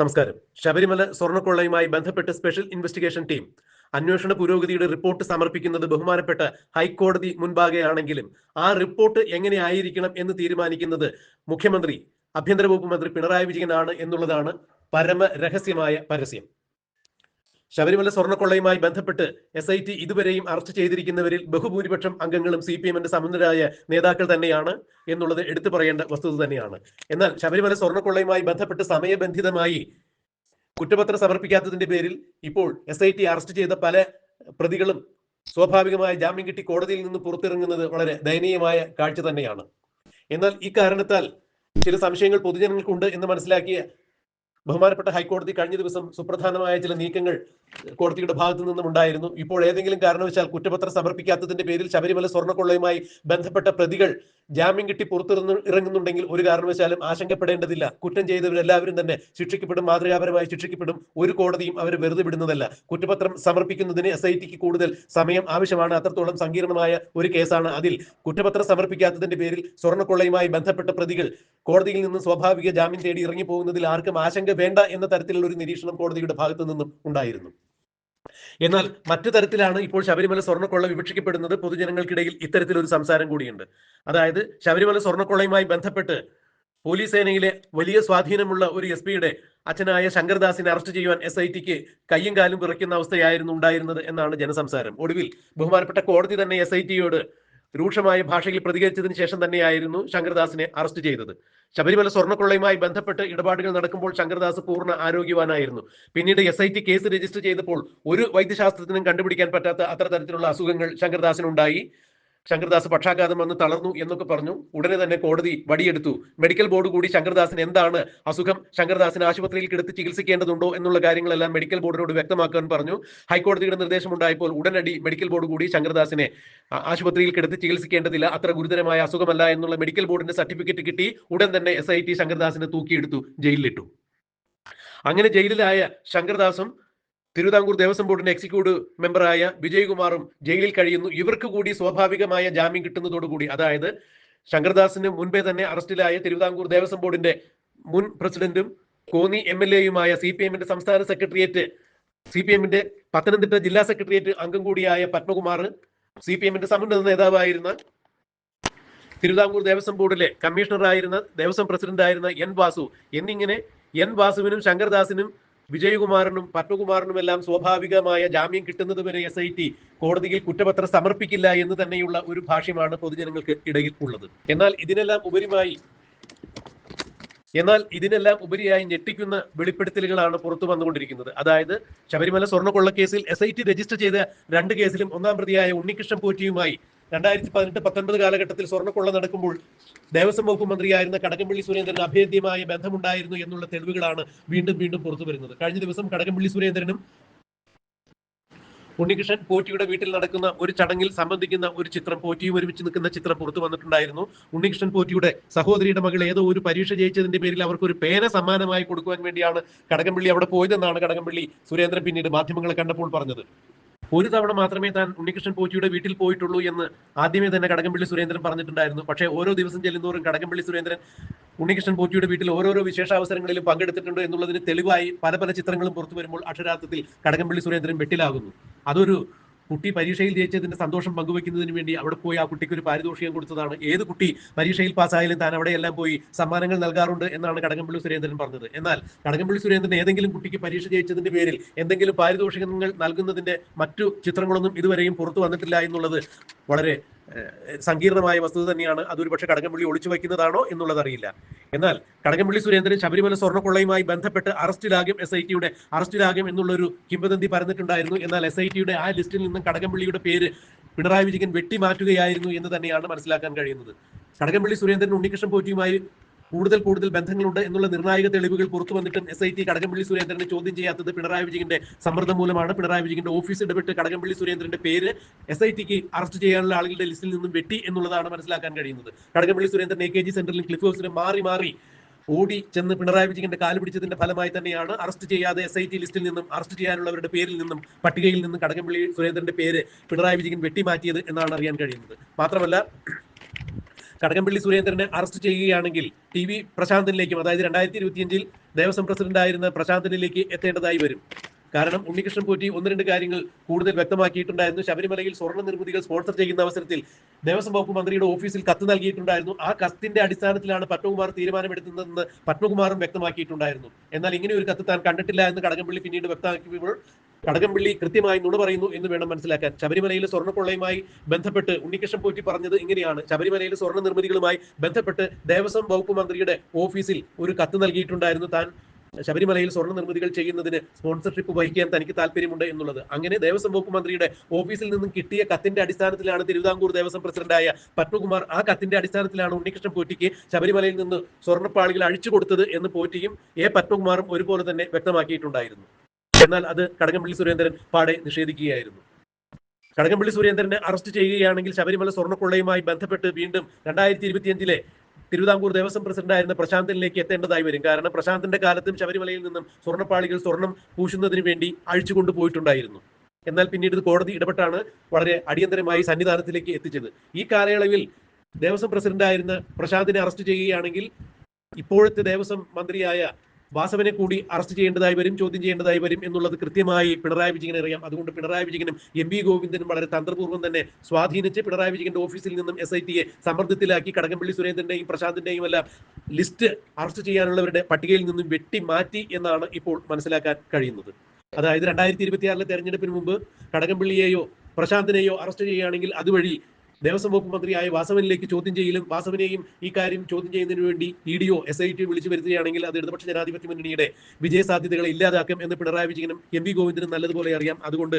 നമസ്കാരം. ശബരിമല സ്വർണക്കൊള്ളയുമായി ബന്ധപ്പെട്ട് സ്പെഷ്യൽ ഇൻവെസ്റ്റിഗേഷൻ ടീം അന്വേഷണ പുരോഗതിയുടെ റിപ്പോർട്ട് സമർപ്പിക്കുന്നത് ബഹുമാനപ്പെട്ട ഹൈക്കോടതി മുൻപാകെയാണെങ്കിലും ആ റിപ്പോർട്ട് എങ്ങനെയായിരിക്കണം എന്ന് തീരുമാനിക്കുന്നത് മുഖ്യമന്ത്രി ആഭ്യന്തര വകുപ്പ് മന്ത്രി പിണറായി വിജയനാണ് എന്നുള്ളതാണ് പരമ രഹസ്യമായ പരസ്യം. ശബരിമല സ്വർണക്കൊള്ളയുമായി ബന്ധപ്പെട്ട് എസ് ഐ ടി ഇതുവരെയും അറസ്റ്റ് ചെയ്തിരിക്കുന്നവരിൽ ബഹുഭൂരിപക്ഷം അംഗങ്ങളും സി പി എമ്മിന്റെ സമുന്നരായ നേതാക്കൾ തന്നെയാണ് എന്നുള്ളത് എടുത്തു പറയേണ്ട വസ്തുത തന്നെയാണ്. എന്നാൽ ശബരിമല സ്വർണക്കൊള്ളയുമായി ബന്ധപ്പെട്ട് സമയബന്ധിതമായി കുറ്റപത്രം സമർപ്പിക്കാത്തതിന്റെ പേരിൽ ഇപ്പോൾ എസ് ഐ ടി അറസ്റ്റ് ചെയ്ത പല പ്രതികളും സ്വാഭാവികമായ ജാമ്യം കിട്ടി കോടതിയിൽ നിന്ന് പുറത്തിറങ്ങുന്നത് വളരെ ദയനീയമായ കാഴ്ച തന്നെയാണ്. എന്നാൽ ഈ കാരണത്താൽ ചില സംശയങ്ങൾ പൊതുജനങ്ങൾക്കുണ്ട് എന്ന് മനസ്സിലാക്കിയ ബഹുമാനപ്പെട്ട ഹൈക്കോടതി കഴിഞ്ഞ ദിവസം സുപ്രധാനമായ ചില നീക്കങ്ങൾ കോടതിയുടെ ഭാഗത്തു നിന്നും ഉണ്ടായിരുന്നു. ഇപ്പോൾ ഏതെങ്കിലും കാരണവശാൽ കുറ്റപത്രം സമർപ്പിക്കാത്തതിന്റെ പേരിൽ ശബരിമല സ്വർണക്കൊള്ളയുമായി ബന്ധപ്പെട്ട പ്രതികൾ ജാമ്യം കിട്ടി പുറത്തിറങ്ങു ഇറങ്ങുന്നുണ്ടെങ്കിൽ ഒരു കാരണവശാലും ആശങ്കപ്പെടേണ്ടതില്ല. കുറ്റം ചെയ്തവരെല്ലാവരും തന്നെ ശിക്ഷിക്കപ്പെടും മാതൃകാപരമായി ശിക്ഷിക്കപ്പെടും. ഒരു കോടതിയും അവരെ വെറുതെ വിടുന്നതല്ല. കുറ്റപത്രം സമർപ്പിക്കുന്നതിന് എസ് ഐ ടിക്ക് കൂടുതൽ സമയം ആവശ്യമാണ്. അത്രത്തോളം സങ്കീർണമായ ഒരു കേസാണ് അതിൽ. കുറ്റപത്രം സമർപ്പിക്കാത്തതിന്റെ പേരിൽ സ്വർണക്കൊള്ളയുമായി ബന്ധപ്പെട്ട പ്രതികൾ കോടതിയിൽ നിന്ന് സ്വാഭാവിക ജാമ്യം തേടി ഇറങ്ങി പോകുന്നതിൽ ആർക്കും ആശങ്ക വേണ്ട എന്ന തരത്തിലുള്ള ഒരു നിരീക്ഷണം കോടതിയുടെ ഭാഗത്തു നിന്നും ഉണ്ടായിരുന്നു. എന്നാൽ മറ്റു തരത്തിലാണ് ഇപ്പോൾ ശബരിമല സ്വർണക്കൊള്ള വിവക്ഷിക്കപ്പെടുന്നത്. പൊതുജനങ്ങൾക്കിടയിൽ ഇത്തരത്തിലൊരു സംസാരം കൂടിയുണ്ട്. അതായത് ശബരിമല സ്വർണക്കൊള്ളയുമായി ബന്ധപ്പെട്ട് പോലീസ് സേനയിലെ വലിയ സ്വാധീനമുള്ള ഒരു എസ് പിയുടെ അച്ഛനായ ശങ്കർദാസിനെ അറസ്റ്റ് ചെയ്യുവാൻ എസ് ഐ ടിക്ക് കയ്യും കാലും വിറയ്ക്കുന്ന അവസ്ഥയായിരുന്നു ഉണ്ടായിരുന്നത് എന്നാണ് ജനസംസാരം. ഒടുവിൽ ബഹുമാനപ്പെട്ട കോടതി തന്നെ എസ് ഐ ടിയോട് രൂക്ഷമായ ഭാഷയിൽ പ്രതികരിച്ചതിന് ശേഷം തന്നെയായിരുന്നു ശങ്കർദാസിനെ അറസ്റ്റ് ചെയ്തത്. ശബരിമല സ്വർണക്കൊള്ളയുമായി ബന്ധപ്പെട്ട് ഇടപാടുകൾ നടക്കുമ്പോൾ ശങ്കർദാസ് പൂർണ ആരോഗ്യവാനായിരുന്നു. പിന്നീട് S I T case register ചെയ്തപ്പോൾ ഒരു വൈദ്യശാസ്ത്രത്തിനും കണ്ടുപിടിക്കാൻ പറ്റാത്ത അത്ര തരത്തിലുള്ള അസുഖങ്ങൾ ശങ്കർദാസിനുണ്ടായി ശങ്കർദാസ് പക്ഷാഘാതം വന്ന് തളർന്നു എന്നൊക്കെ പറഞ്ഞു. ഉടനെ തന്നെ കോടതി വടിയെടുത്തു. മെഡിക്കൽ ബോർഡ് കൂടി ശങ്കർദാസിന് എന്താണ് അസുഖം? ശങ്കർദാസിന് ആശുപത്രിയിൽ കിടത്തി ചികിത്സിക്കേണ്ടതുണ്ടോ എന്നുള്ള കാര്യങ്ങളെല്ലാം മെഡിക്കൽ ബോർഡിനോട് വ്യക്തമാക്കാൻ പറഞ്ഞു. ഹൈക്കോടതിയുടെ നിർദ്ദേശം നിർദ്ദേശമുണ്ടായപ്പോൾ ഉടനടി മെഡിക്കൽ ബോർഡ് കൂടി ശങ്കർദാസിനെ ആശുപത്രിയിൽ കിടത്തി ചികിത്സിക്കേണ്ടതില്ല. അത്ര ഗുരുതരമായ അസുഖമല്ല എന്നുള്ള മെഡിക്കൽ ബോർഡിന്റെ സർട്ടിഫിക്കറ്റ് കിട്ടി. ഉടൻ തന്നെ എസ് ഐ ടി ശങ്കർദാസിനെ തൂക്കിയെടുത്തു. ജയിലിലിട്ടു. അങ്ങനെ ജയിലിലായ ശങ്കർദാസും തിരുവിതാംകൂർ ദേവസ്വം ബോർഡിന്റെ എക്സിക്യൂട്ടീവ് മെമ്പറായ വിജയകുമാറും ജയിലിൽ കഴിയുന്നു. ഇവർക്ക് കൂടി സ്വാഭാവികമായ ജാമ്യം കിട്ടുന്നതോടുകൂടി അതായത് ശങ്കർദാസിന് മുൻപേ തന്നെ അറസ്റ്റിലായ തിരുവിതാംകൂർ ദേവസ്വം ബോർഡിന്റെ മുൻ പ്രസിഡന്റും കോന്നി എം എൽ എയുമായ സി പി എമ്മിന്റെ സംസ്ഥാന സെക്രട്ടേറിയറ്റ് സി പി എമ്മിന്റെ പത്തനംതിട്ട ജില്ലാ സെക്രട്ടേറിയറ്റ് അംഗം കൂടിയായ പത്മകുമാർ സി പി എമ്മിന്റെ സമുന്നത നേതാവായിരുന്ന തിരുവിതാംകൂർ ദേവസ്വം ബോർഡിലെ കമ്മീഷണറായിരുന്ന ദേവസ്വം പ്രസിഡന്റായിരുന്ന എൻ വാസു. എന്നിങ്ങനെ എൻ വാസുവിനും ശങ്കർദാസിനും വിജയകുമാറിനും പത്മകുമാറിനും എല്ലാം സ്വാഭാവികമായ ജാമ്യം കിട്ടുന്നത് വരെ എസ് ഐ ടി കോടതിയിൽ കുറ്റപത്രം സമർപ്പിക്കില്ല എന്ന് തന്നെയുള്ള ഒരു ഭാഷ്യമാണ് പൊതുജനങ്ങൾക്ക് ഇടയിൽ ഉള്ളത്. എന്നാൽ ഇതിനെല്ലാം ഉപരിമായി എന്നാൽ ഇതിനെല്ലാം ഉപരിയായി ഞെട്ടിക്കുന്ന വെളിപ്പെടുത്തലുകളാണ് പുറത്തു വന്നുകൊണ്ടിരിക്കുന്നത്. അതായത് ശബരിമല സ്വർണക്കൊള്ള കേസിൽ എസ് ഐ ടി രജിസ്റ്റർ ചെയ്ത രണ്ട് കേസിലും ഒന്നാം പ്രതിയായ ഉണ്ണികൃഷ്ണൻ പോറ്റിയുമായി രണ്ടായിരത്തി പതിനെട്ട് പത്തൊൻപത് കാലഘട്ടത്തിൽ സ്വർണക്കൊള്ള നടക്കുമ്പോൾ ദേവസ്വം വകുപ്പ് മന്ത്രിയായിരുന്ന കടകംപള്ളി സുരേന്ദ്രന് അഭേദ്യമായ ബന്ധമുണ്ടായിരുന്നു എന്നുള്ള തെളിവുകളാണ് വീണ്ടും വീണ്ടും പുറത്തു വരുന്നത്. കഴിഞ്ഞ ദിവസം കടകംപള്ളി സുരേന്ദ്രനും ഉണ്ണികൃഷ്ണൻ പോറ്റിയുടെ വീട്ടിൽ നടക്കുന്ന ഒരു ചടങ്ങിൽ സംബന്ധിക്കുന്ന ഒരു ചിത്രം പോറ്റിയും ഒരുമിച്ച് നിൽക്കുന്ന ചിത്രം പുറത്തു വന്നിട്ടുണ്ടായിരുന്നു. ഉണ്ണികൃഷ്ണൻ പോറ്റിയുടെ സഹോദരിയുടെ മകൾ ഏതോ ഒരു പരീക്ഷ ജയിച്ചതിന്റെ പേരിൽ അവർക്ക് ഒരു പേന സമ്മാനമായി കൊടുക്കുവാൻ വേണ്ടിയാണ് കടകംപള്ളി അവിടെ പോയതെന്നാണ് കടകംപള്ളി സുരേന്ദ്രൻ പിന്നീട് മാധ്യമങ്ങളെ കണ്ടപ്പോൾ പറഞ്ഞത്. ഒരു തവണ മാത്രമേ താൻ ഉണ്ണികൃഷ്ണൻ പോച്ചിയുടെ വീട്ടിൽ പോയിട്ടുള്ളൂ എന്ന് ആദ്യമേ തന്നെ കടകംപള്ളി സുരേന്ദ്രൻ പറഞ്ഞിട്ടുണ്ടായിരുന്നു. പക്ഷേ ഓരോ ദിവസം ചെല്ലുന്നോറും കടകംപള്ളി സുരേന്ദ്രൻ ഉണ്ണികൃഷ്ണൻ പോച്ചിയുടെ വീട്ടിൽ ഓരോരോ വിശേഷാവസരങ്ങളിലും പങ്കെടുത്തിട്ടുണ്ട് എന്നുള്ളതിന് തെളിവായി പല പല ചിത്രങ്ങളും പുറത്തു വരുമ്പോൾ അക്ഷരാർത്ഥത്തിൽ കടകംപള്ളി സുരേന്ദ്രൻ വെട്ടിലാകുന്നു. അതൊരു കുട്ടി പരീക്ഷയിൽ ജയിച്ചതിന്റെ സന്തോഷം പങ്കുവെക്കുന്നതിന് വേണ്ടി അവിടെ പോയി ആ കുട്ടിക്ക് ഒരു പാരിതോഷികം കൊടുത്തതാണ്. ഏത് കുട്ടി പരീക്ഷയിൽ പാസ്സായാലും താൻ അവിടെയെല്ലാം പോയി സമ്മാനങ്ങൾ നൽകാറുണ്ട് എന്നാണ് കടകംപള്ളി സുരേന്ദ്രൻ പറഞ്ഞത്. എന്നാൽ കടകംപള്ളി സുരേന്ദ്രൻ ഏതെങ്കിലും കുട്ടിക്ക് പരീക്ഷ ജയിച്ചതിന്റെ പേരിൽ എന്തെങ്കിലും പാരിതോഷികങ്ങൾ നൽകുന്നതിന്റെ മറ്റു ചിത്രങ്ങളൊന്നും ഇതുവരെയും പുറത്തു വന്നിട്ടില്ല എന്നുള്ളത് വളരെ സങ്കീർണമായ വസ്തുത തന്നെയാണ്. അതൊരു പക്ഷേ കടകംപള്ളി ഒളിച്ചു വയ്ക്കുന്നതാണോ എന്നുള്ളത് അറിയില്ല എന്നാൽ കടകംപള്ളി സുരേന്ദ്രൻ ശബരിമല സ്വർണക്കൊള്ളയുമായി ബന്ധപ്പെട്ട് അറസ്റ്റിലാകും എസ് ഐ ടിയുടെ അറസ്റ്റിലാകും എന്നുള്ളൊരു കിംവദന്തി പറഞ്ഞിട്ടുണ്ടായിരുന്നു എന്നാൽ എസ് ഐ ടിയുടെ ആ ലിസ്റ്റിൽ നിന്നും കടകംപള്ളിയുടെ പേര് പിണറായി വിജയൻ വെട്ടിമാറ്റുകയായിരുന്നു എന്ന് തന്നെയാണ് മനസ്സിലാക്കാൻ കഴിയുന്നത്. കടകംപള്ളി സുരേന്ദ്രൻ ഉണ്ണികൃഷ്ണൻ പോറ്റിയുമായി കൂടുതൽ കൂടുതൽ ബന്ധങ്ങളുണ്ട് എന്നുള്ള നിർണായക തെളിവുകൾ പുറത്തു വന്നിട്ടും എസ് ഐ ടി കടകംപള്ളി സുരേന്ദ്രനെ ചോദ്യം ചെയ്യാത്തത് പിണറായി വിജയന്റെ സമ്മർദ്ദം മൂലമാണ്. പിണറായി വിജയന്റെ ഓഫീസ് ഇടപെട്ട് കടകംപള്ളി സുരേന്ദ്രന്റെ പേര് എസ് ഐ ടിക്ക് അറസ്റ്റ് ചെയ്യാനുള്ള ആളുകളുടെ ലിസ്റ്റിൽ നിന്നും വെട്ടി എന്നുള്ളതാണ് മനസ്സിലാക്കാൻ കഴിയുന്നത്. Kadakampally Surendran A K G സെന്ററിലും cliff ഹൗസിലും മാറി മാറി ഓടി ചെന്ന് പിണറായി വിജയന്റെ കാൽ പിടിച്ചതിന്റെ ഫലമായി തന്നെയാണ് അറസ്റ്റ് ചെയ്യാതെ എസ് ഐ ടി ലിസ്റ്റിൽ നിന്നും അറസ്റ്റ് ചെയ്യാനുള്ളവരുടെ പേരിൽ നിന്നും പട്ടികയിൽ നിന്നും കടകംപള്ളി സുരേന്ദ്രന്റെ പേര് പിണറായി വിജയൻ വെട്ടിമാറ്റിയത് എന്നാണ് അറിയാൻ കഴിയുന്നത്. മാത്രമല്ല കടകംപള്ളി സുരേന്ദ്രനെ അറസ്റ്റ് ചെയ്യുകയാണെങ്കിൽ ടി വി പ്രശാന്തനിലേക്കും അതായത് രണ്ടായിരത്തി ഇരുപത്തിയഞ്ചിൽ ദേവസ്വം പ്രസിഡന്റ് ആയിരുന്ന പ്രശാന്തനിലേക്ക് എത്തേണ്ടതായി വരും. കാരണം ഉണ്ണികൃഷ്ണൻ പോറ്റി ഒന്ന് രണ്ട് കാര്യങ്ങൾ കൂടുതൽ വ്യക്തമാക്കിയിട്ടുണ്ടായിരുന്നു ശബരിമലയിൽ സ്വർണ നിർമ്മിതികൾ സ്പോൺസർ ചെയ്യുന്ന അവസരത്തിൽ ദേവസ്വം വകുപ്പ് മന്ത്രിയുടെ ഓഫീസിൽ കത്ത് നൽകിയിട്ടുണ്ടായിരുന്നു. ആ കത്തിന്റെ അടിസ്ഥാനത്തിലാണ് പത്മകുമാർ തീരുമാനമെടുത്തതെന്ന് പത്മകുമാറും വ്യക്തമാക്കിയിട്ടുണ്ടായിരുന്നു. എന്നാൽ ഇങ്ങനെ ഒരു കത്ത് താൻ കണ്ടിട്ടില്ല എന്ന് കടകംപള്ളി പിന്നീട് വ്യക്തമാക്കിയപ്പോൾ കടകംപള്ളി കൃത്യമായി നുണ പറയുന്നു എന്ന് വേണം മനസ്സിലാക്കാൻ. ശബരിമലയിലെ സ്വർണക്കൊള്ളയുമായി ബന്ധപ്പെട്ട് ഉണ്ണികൃഷ്ണൻ പോറ്റി പറഞ്ഞത് ഇങ്ങനെയാണ്. ശബരിമലയിലെ സ്വർണ നിർമ്മിതികളുമായി ബന്ധപ്പെട്ട് ദേവസ്വം വകുപ്പ് മന്ത്രിയുടെ ഓഫീസിൽ ഒരു കത്ത് നൽകിയിട്ടുണ്ടായിരുന്നു. താൻ ശബരിമലയിൽ സ്വർണ നിർമ്മിതികൾ ചെയ്യുന്നതിന് സ്പോൺസർഷിപ്പ് വഹിക്കാൻ തനിക്ക് താല്പര്യമുണ്ട് എന്നുള്ളത്. അങ്ങനെ ദേവസ്വം വകുപ്പ് മന്ത്രിയുടെ ഓഫീസിൽ നിന്നും കിട്ടിയ കത്തിന്റെ അടിസ്ഥാനത്തിലാണ് തിരുവിതാംകൂർ ദേവസ്വം പ്രസിഡന്റായ പത്മകുമാർ ആ കത്തിന്റെ അടിസ്ഥാനത്തിലാണ് ഉണ്ണികൃഷ്ണൻ പോറ്റിക്ക് ശബരിമലയിൽ നിന്ന് സ്വർണപ്പാളികൾ അഴിച്ചു കൊടുത്തത് എന്ന് പോറ്റിയും എ പത്മകുമാറും ഒരുപോലെ തന്നെ വ്യക്തമാക്കിയിട്ടുണ്ടായിരുന്നു. എന്നാൽ അത് കടകംപള്ളി സുരേന്ദ്രൻ പാടെ നിഷേധിക്കുകയായിരുന്നു. കടകംപള്ളി സുരേന്ദ്രനെ അറസ്റ്റ് ചെയ്യുകയാണെങ്കിൽ ശബരിമല സ്വർണക്കൊള്ളയുമായി ബന്ധപ്പെട്ട് വീണ്ടും രണ്ടായിരത്തി ഇരുപത്തിയഞ്ചിലെ തിരുവിതാംകൂർ ദേവസ്വം പ്രസിഡന്റായിരുന്ന പ്രശാന്തനിലേക്ക് എത്തേണ്ടതായി വരും. കാരണം പ്രശാന്തിന്റെ കാലത്തും ശബരിമലയിൽ നിന്നും സ്വർണപ്പാളികൾ സ്വർണം പൂശുന്നതിന് വേണ്ടി അഴിച്ചു കൊണ്ടുപോയിട്ടുണ്ടായിരുന്നു. എന്നാൽ പിന്നീട് ഇത് കോടതി ഇടപെട്ടാണ് വളരെ അടിയന്തരമായി സന്നിധാനത്തിലേക്ക് എത്തിച്ചത്. ഈ കാലയളവിൽ ദേവസ്വം പ്രസിഡന്റായിരുന്ന പ്രശാന്തിനെ അറസ്റ്റ് ചെയ്യുകയാണെങ്കിൽ ഇപ്പോഴത്തെ ദേവസ്വം മന്ത്രിയായ വാസവനെ കൂടി അറസ്റ്റ് ചെയ്യേണ്ടതായി വരും ചോദ്യം ചെയ്യേണ്ടതായി വരും എന്നുള്ളത് കൃത്യമായി പിണറായി വിജയൻ അറിയാം. അതുകൊണ്ട് പിണറായി വിജയനും എം വി ഗോവിന്ദനും വളരെ തന്ത്രപൂർവം തന്നെ സ്വാധീനിച്ച് പിണറായി വിജയന്റെ ഓഫീസിൽ നിന്നും എസ് ഐ ടിയെ സമ്മർദ്ദത്തിലാക്കി കടകംപള്ളി സുരേന്ദ്രന്റെയും പ്രശാന്തിന്റെയും എല്ലാം ലിസ്റ്റ് അറസ്റ്റ് ചെയ്യാനുള്ളവരുടെ പട്ടികയിൽ നിന്നും വെട്ടി മാറ്റി എന്നാണ് ഇപ്പോൾ മനസ്സിലാക്കാൻ കഴിയുന്നത്. അതായത് രണ്ടായിരത്തി ഇരുപത്തിയാറിലെ തെരഞ്ഞെടുപ്പിന് മുമ്പ് കടകംപള്ളിയെയോ പ്രശാന്തിനെയോ അറസ്റ്റ് ചെയ്യുകയാണെങ്കിൽ അതുവഴി ദേവസ്വം വകുപ്പ് മന്ത്രിയായ വാസവനിലേക്ക് ചോദ്യം ചെയ്യലും വാസവനെയും ഈ കാര്യം ചോദ്യം ചെയ്യുന്നതിന് വേണ്ടി E D S I T വിളിച്ചു വരുത്തുകയാണെങ്കിൽ അത് ഇടതുപക്ഷ ജനാധിപത്യ മുന്നണിയുടെ വിജയ സാധ്യതകളെ ഇല്ലാതാക്കും എന്ന് പിണറായി വിജയനും എം വി ഗോവിന്ദനും നല്ലതുപോലെ അറിയാം. അതുകൊണ്ട്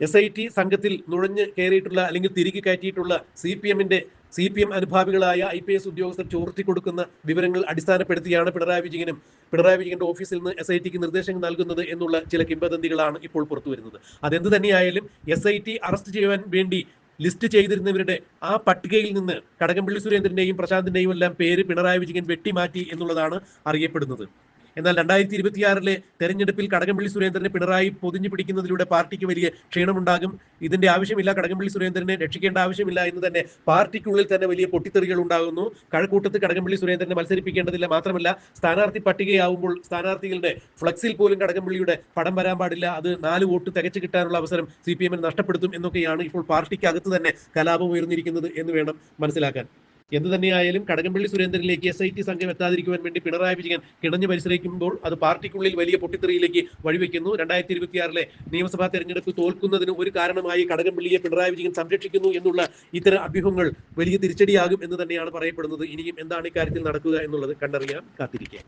എസ് ഐ ടി സംഘത്തിൽ നുഴഞ്ഞ് കയറിയിട്ടുള്ള അല്ലെങ്കിൽ തിരികെ കയറ്റിയിട്ടുള്ള സി പി എമ്മിന്റെ സി പി എം അനുഭാവികളായ ഐ പി എസ് ഉദ്യോഗസ്ഥർ ചോർത്തി കൊടുക്കുന്ന വിവരങ്ങൾ അടിസ്ഥാനപ്പെടുത്തിയാണ് പിണറായി വിജയനും പിണറായി വിജയന്റെ ഓഫീസിൽ നിന്ന് എസ് ഐ ടിക്ക് നിർദ്ദേശങ്ങൾ നൽകുന്നത് എന്നുള്ള ചില കിംബദന്തികളാണ് ഇപ്പോൾ പുറത്തു വരുന്നത് അതെന്ത് തന്നെയായാലും എസ് ഐ ടി അറസ്റ്റ് ചെയ്യാൻ വേണ്ടി ലിസ്റ്റ് ചെയ്തിരുന്നവരുടെ ആ പട്ടികയിൽ നിന്ന് കടകംപള്ളി സുരേന്ദ്രന്റെയും പ്രശാന്തിന്റെയും എല്ലാം പേര് പിണറായി വിജയൻ വെട്ടിമാറ്റി എന്നുള്ളതാണ് അറിയപ്പെടുന്നത്. എന്നാൽ രണ്ടായിരത്തി ഇരുപത്തിയാറിലെ തെരഞ്ഞെടുപ്പിൽ കടകംപള്ളി സുരേന്ദ്രനെ പിണറായി പൊതിഞ്ഞു പിടിക്കുന്നതിലൂടെ പാർട്ടിക്ക് വലിയ ക്ഷീണമുണ്ടാകും. ഇതിന്റെ ആവശ്യമില്ല. കടകംപള്ളി സുരേന്ദ്രനെ രക്ഷിക്കേണ്ട ആവശ്യമില്ല എന്ന് തന്നെ പാർട്ടിക്കുള്ളിൽ തന്നെ വലിയ പൊട്ടിത്തെറികൾ ഉണ്ടാകുന്നു. കഴക്കൂട്ടത്ത് കടകംപള്ളി സുരേന്ദ്രനെ മത്സരിപ്പിക്കേണ്ടതില്ല മാത്രമല്ല സ്ഥാനാർത്ഥി പട്ടികയാവുമ്പോൾ സ്ഥാനാർത്ഥികളുടെ ഫ്ലക്സിൽ പോലും കടകംപള്ളിയുടെ പടം വരാൻ പാടില്ല. അത് നാല് വോട്ട് തികച്ചു കിട്ടാനുള്ള അവസരം സി പി എമ്മിന് നഷ്ടപ്പെടുത്തും എന്നൊക്കെയാണ് ഇപ്പോൾ പാർട്ടിക്കകത്ത് തന്നെ കലാപം ഉയർന്നിരിക്കുന്നത് എന്ന് വേണം മനസ്സിലാക്കാൻ. എന്ത് തന്നെയായാലും കടകംപള്ളി സുരേന്ദ്രനിലേക്ക് എസ് ഐ ടി സംഘം എത്താതിരിക്കുവാൻ വേണ്ടി പിണറായി വിജയൻ കിണഞ്ഞു പരിശ്രമിക്കുമ്പോൾ അത് പാർട്ടിക്കുള്ളിൽ വലിയ പൊട്ടിത്തെറിയിലേക്ക് വഴിവെക്കുന്നു. രണ്ടായിരത്തി ഇരുപത്തിയാറിലെ നിയമസഭാ തെരഞ്ഞെടുപ്പ് തോൽക്കുന്നതിന് ഒരു കാരണമായി കടകംപള്ളിയെ പിണറായി വിജയൻ സംരക്ഷിക്കുന്നു എന്നുള്ള ഇത്തരം അഭ്യൂഹങ്ങൾ വലിയ തിരിച്ചടിയാകും എന്ന് തന്നെയാണ് പറയപ്പെടുന്നത്. ഇനിയും എന്താണ് ഇക്കാര്യത്തിൽ നടക്കുക എന്നുള്ളത് കണ്ടറിയാൻ കാത്തിരിക്കുക